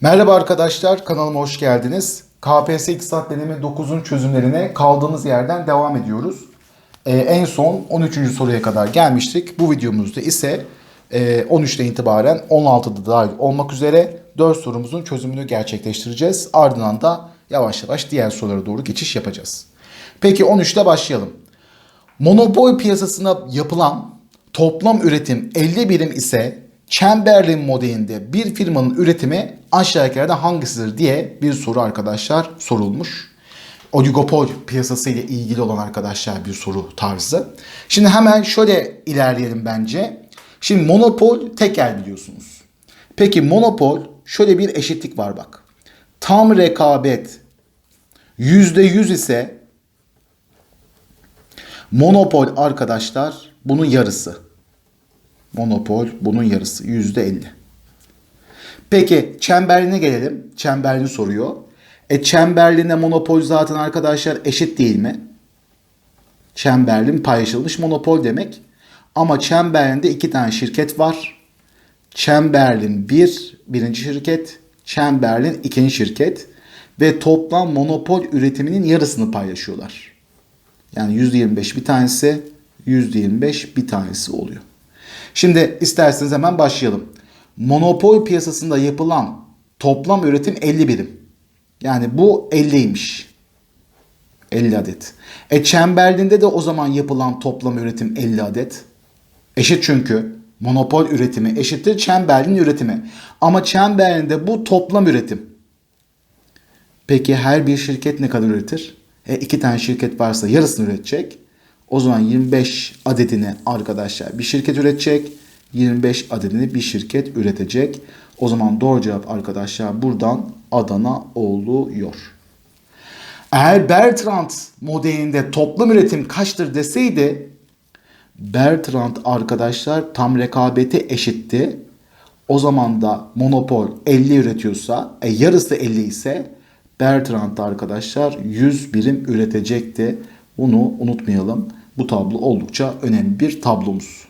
Merhaba arkadaşlar, kanalıma hoş geldiniz. KPSS İktisat Denemi 9'un çözümlerine kaldığımız yerden devam ediyoruz. Ee, en son 13. soruya kadar gelmiştik. Bu videomuzda ise e, 13'te itibaren 16'da dahil olmak üzere 4 sorumuzun çözümünü gerçekleştireceğiz. Ardından da yavaş yavaş diğer sorulara doğru geçiş yapacağız. Peki 13'te başlayalım. Monopol piyasasına yapılan toplam üretim 50 birim ise Chamberlain modelinde bir firmanın üretimi aşağıdakilerden hangisidir diye bir soru arkadaşlar sorulmuş. Oligopol piyasası ile ilgili olan arkadaşlar bir soru tarzı. Şimdi hemen şöyle ilerleyelim bence. Şimdi monopol tekel biliyorsunuz. Peki monopol şöyle bir eşitlik var bak. Tam rekabet %100 ise Monopol arkadaşlar bunun yarısı. Monopol bunun yarısı. Yüzde elli. Peki çemberline gelelim. Çemberli soruyor. E çemberline monopol zaten arkadaşlar eşit değil mi? Çemberlin paylaşılmış monopol demek. Ama çemberlinde iki tane şirket var. Çemberlin bir, birinci şirket. Çemberlin ikinci şirket. Ve toplam monopol üretiminin yarısını paylaşıyorlar. Yani %25 bir tanesi, %25 bir tanesi oluyor. Şimdi isterseniz hemen başlayalım. Monopol piyasasında yapılan toplam üretim 50 birim. Yani bu 50'ymiş. 50 adet. E çemberliğinde de o zaman yapılan toplam üretim 50 adet. Eşit çünkü. Monopol üretimi eşittir çemberliğin üretimi. Ama çemberliğinde bu toplam üretim. Peki her bir şirket ne kadar üretir? E, iki tane şirket varsa yarısını üretecek. O zaman 25 adedini arkadaşlar bir şirket üretecek. 25 adedini bir şirket üretecek. O zaman doğru cevap arkadaşlar buradan Adana oluyor. Eğer Bertrand modelinde toplam üretim kaçtır deseydi Bertrand arkadaşlar tam rekabeti eşitti. O zaman da monopol 50 üretiyorsa e, yarısı 50 ise Bertrand arkadaşlar 100 birim üretecekti. Bunu unutmayalım. Bu tablo oldukça önemli bir tablomuz.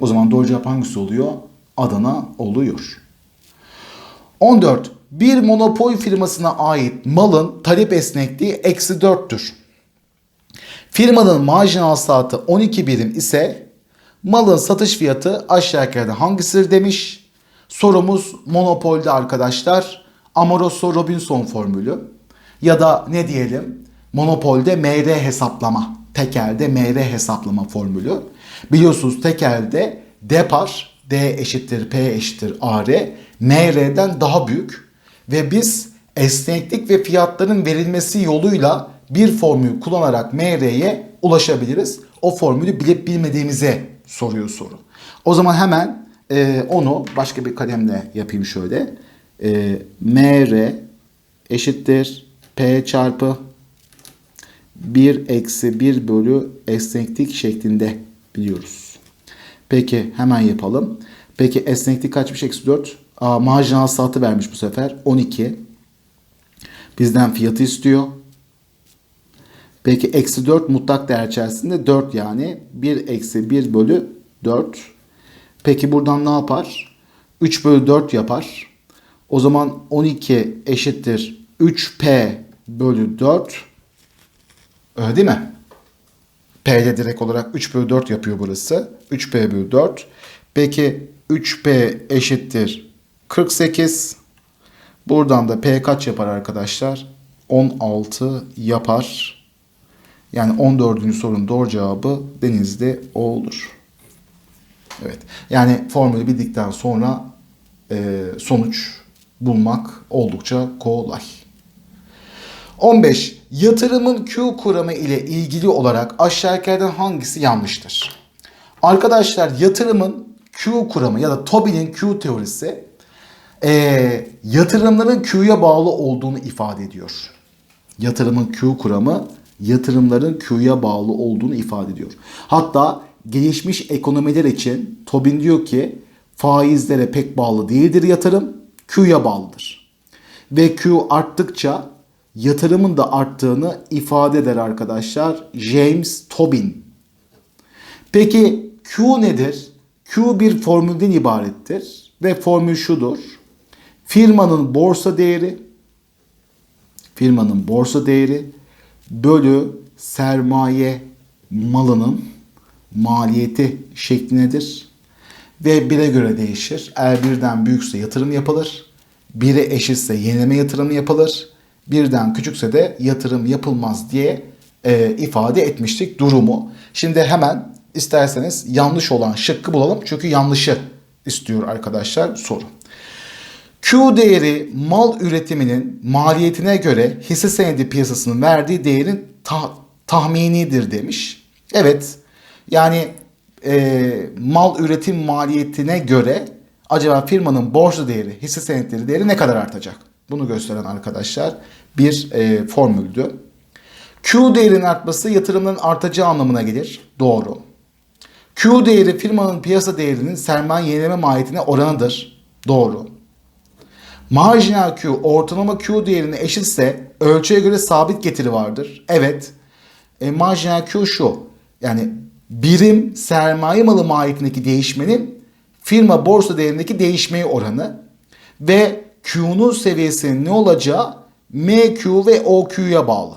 O zaman doğru cevap hangisi oluyor? Adana oluyor. 14. Bir monopol firmasına ait malın talep esnekliği eksi 4'tür. Firmanın marjinal saati 12 birim ise malın satış fiyatı aşağıdakilerden hangisidir demiş. Sorumuz monopolde arkadaşlar. Amoroso Robinson formülü ya da ne diyelim monopolde MR hesaplama, tekelde MR hesaplama formülü. Biliyorsunuz tekelde depar D eşittir P eşittir AR MR'den daha büyük ve biz esneklik ve fiyatların verilmesi yoluyla bir formül kullanarak MR'ye ulaşabiliriz. O formülü bilip bilmediğimize soruyor soru. O zaman hemen e, onu başka bir kalemle yapayım şöyle e, MR eşittir P çarpı 1 eksi 1 bölü esneklik şeklinde biliyoruz. Peki hemen yapalım. Peki esneklik kaçmış? Eksi 4. Aa, marjinal saati vermiş bu sefer. 12. Bizden fiyatı istiyor. Peki eksi 4 mutlak değer içerisinde 4 yani. 1 eksi 1 bölü 4. Peki buradan ne yapar? 3 bölü 4 yapar. O zaman 12 eşittir 3P bölü 4. Öyle değil mi? P'de direkt olarak 3 bölü 4 yapıyor burası. 3P bölü 4. Peki 3P eşittir 48. Buradan da P kaç yapar arkadaşlar? 16 yapar. Yani 14. sorunun doğru cevabı denizde o olur. Evet. Yani formülü bildikten sonra e, sonuç bulmak oldukça kolay. 15. Yatırımın Q kuramı ile ilgili olarak aşağıdakilerden hangisi yanlıştır? Arkadaşlar yatırımın Q kuramı ya da Tobin'in Q teorisi e, yatırımların Q'ya bağlı olduğunu ifade ediyor. Yatırımın Q kuramı yatırımların Q'ya bağlı olduğunu ifade ediyor. Hatta gelişmiş ekonomiler için Tobin diyor ki faizlere pek bağlı değildir yatırım, Q'ya bağlıdır. Ve Q arttıkça yatırımın da arttığını ifade eder arkadaşlar. James Tobin. Peki Q nedir? Q bir formülden ibarettir ve formül şudur. firmanın borsa değeri firmanın borsa değeri bölü sermaye malının maliyeti şeklindedir. Ve bire göre değişir. Eğer birden büyükse yatırım yapılır. Bire eşitse yenileme yatırımı yapılır. Birden küçükse de yatırım yapılmaz diye e, ifade etmiştik durumu. Şimdi hemen isterseniz yanlış olan şıkkı bulalım. Çünkü yanlışı istiyor arkadaşlar soru. Q değeri mal üretiminin maliyetine göre hisse senedi piyasasının verdiği değerin ta- tahminidir demiş. Evet yani e, mal üretim maliyetine göre acaba firmanın borsa değeri, hisse senetleri değeri ne kadar artacak? Bunu gösteren arkadaşlar bir e, formüldü. Q değerinin artması yatırımların artacağı anlamına gelir. Doğru. Q değeri firmanın piyasa değerinin sermaye yenileme maliyetine oranıdır. Doğru. Marjinal Q ortalama Q değerine eşitse ölçüye göre sabit getiri vardır. Evet. E, marjinal Q şu. Yani birim sermaye malı maliyetindeki değişmenin firma borsa değerindeki değişmeye oranı ve Q'nun seviyesinin ne olacağı MQ ve OQ'ya bağlı.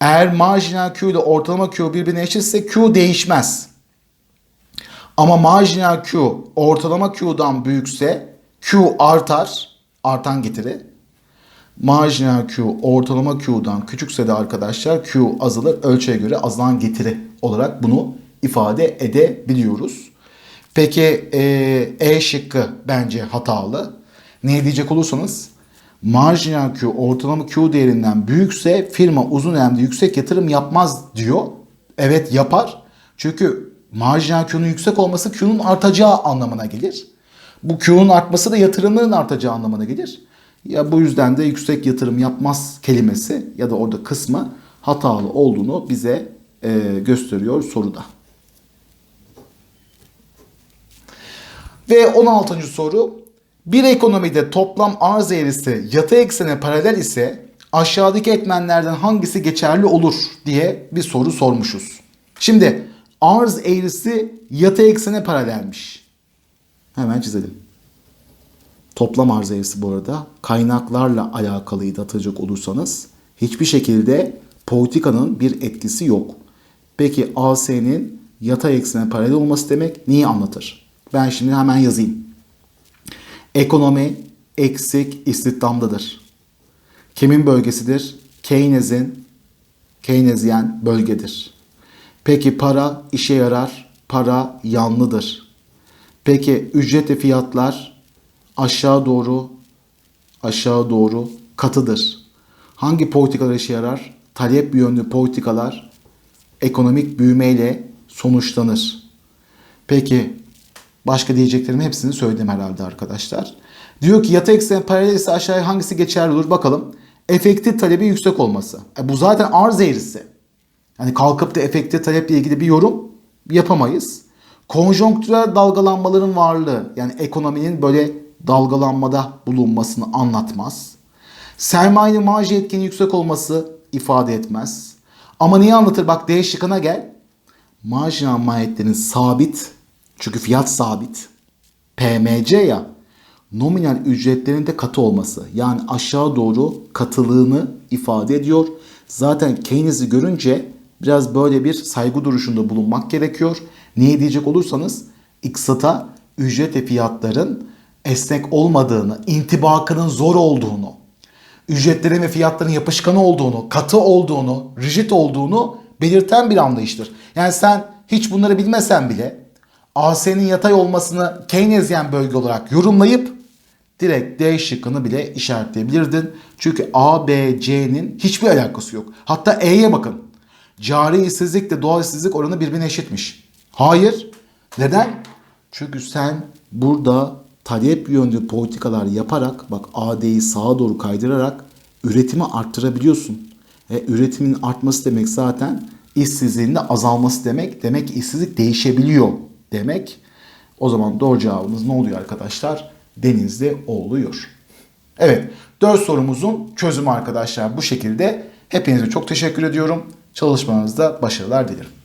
Eğer marjinal Q ile ortalama Q birbirine eşitse Q değişmez. Ama marjinal Q ortalama Q'dan büyükse Q artar. Artan getiri. Marjinal Q ortalama Q'dan küçükse de arkadaşlar Q azalır. Ölçüye göre azalan getiri olarak bunu ifade edebiliyoruz. Peki e, şıkkı bence hatalı. Ne diyecek olursanız marjinal Q ortalama Q değerinden büyükse firma uzun dönemde yüksek yatırım yapmaz diyor. Evet yapar. Çünkü marjinal Q'nun yüksek olması Q'nun artacağı anlamına gelir. Bu Q'nun artması da yatırımların artacağı anlamına gelir. Ya bu yüzden de yüksek yatırım yapmaz kelimesi ya da orada kısmı hatalı olduğunu bize e, gösteriyor soruda. Ve 16. soru. Bir ekonomide toplam arz eğrisi yatay eksene paralel ise aşağıdaki etmenlerden hangisi geçerli olur diye bir soru sormuşuz. Şimdi arz eğrisi yatay eksene paralelmiş. Hemen çizelim. Toplam arz eğrisi bu arada kaynaklarla alakalıydı hatırlayacak olursanız. Hiçbir şekilde politikanın bir etkisi yok. Peki AS'nin yatay eksene paralel olması demek neyi anlatır? Ben şimdi hemen yazayım. Ekonomi eksik istihdamdadır. Kimin bölgesidir? Keynes'in Keynesyen bölgedir. Peki para işe yarar, para yanlıdır. Peki ücret ve fiyatlar aşağı doğru aşağı doğru katıdır. Hangi politikalar işe yarar? Talep yönlü politikalar ekonomik büyümeyle sonuçlanır. Peki başka diyeceklerim hepsini söyledim herhalde arkadaşlar. Diyor ki yatay eksen paralel ise aşağıya hangisi geçerli olur bakalım. Efektif talebi yüksek olması. E bu zaten arz eğrisi. Yani kalkıp da efektif taleple ilgili bir yorum yapamayız. Konjonktürel dalgalanmaların varlığı yani ekonominin böyle dalgalanmada bulunmasını anlatmaz. Sermayenin marj etkinin yüksek olması ifade etmez. Ama neyi anlatır? Bak D şıkkına gel. Marjinal maliyetlerin sabit çünkü fiyat sabit. PMC ya nominal ücretlerin de katı olması yani aşağı doğru katılığını ifade ediyor. Zaten Keynes'i görünce biraz böyle bir saygı duruşunda bulunmak gerekiyor. Niye diyecek olursanız İksat'a ücret ve fiyatların esnek olmadığını, intibakının zor olduğunu, ücretlerin ve fiyatların yapışkan olduğunu, katı olduğunu, rigid olduğunu belirten bir anlayıştır. Yani sen hiç bunları bilmesen bile AS'nin yatay olmasını Keynesyen bölge olarak yorumlayıp direkt D şıkkını bile işaretleyebilirdin. Çünkü A, B, C'nin hiçbir alakası yok. Hatta E'ye bakın. Cari işsizlikle doğal işsizlik oranı birbirine eşitmiş. Hayır. Neden? Çünkü sen burada talep yönlü politikalar yaparak bak AD'yi sağa doğru kaydırarak üretimi arttırabiliyorsun. E, üretimin artması demek zaten işsizliğin de azalması demek. Demek ki işsizlik değişebiliyor demek. O zaman doğru cevabımız ne oluyor arkadaşlar? Denizli oluyor. Evet, dört sorumuzun çözümü arkadaşlar bu şekilde. Hepinize çok teşekkür ediyorum. Çalışmanızda başarılar dilerim.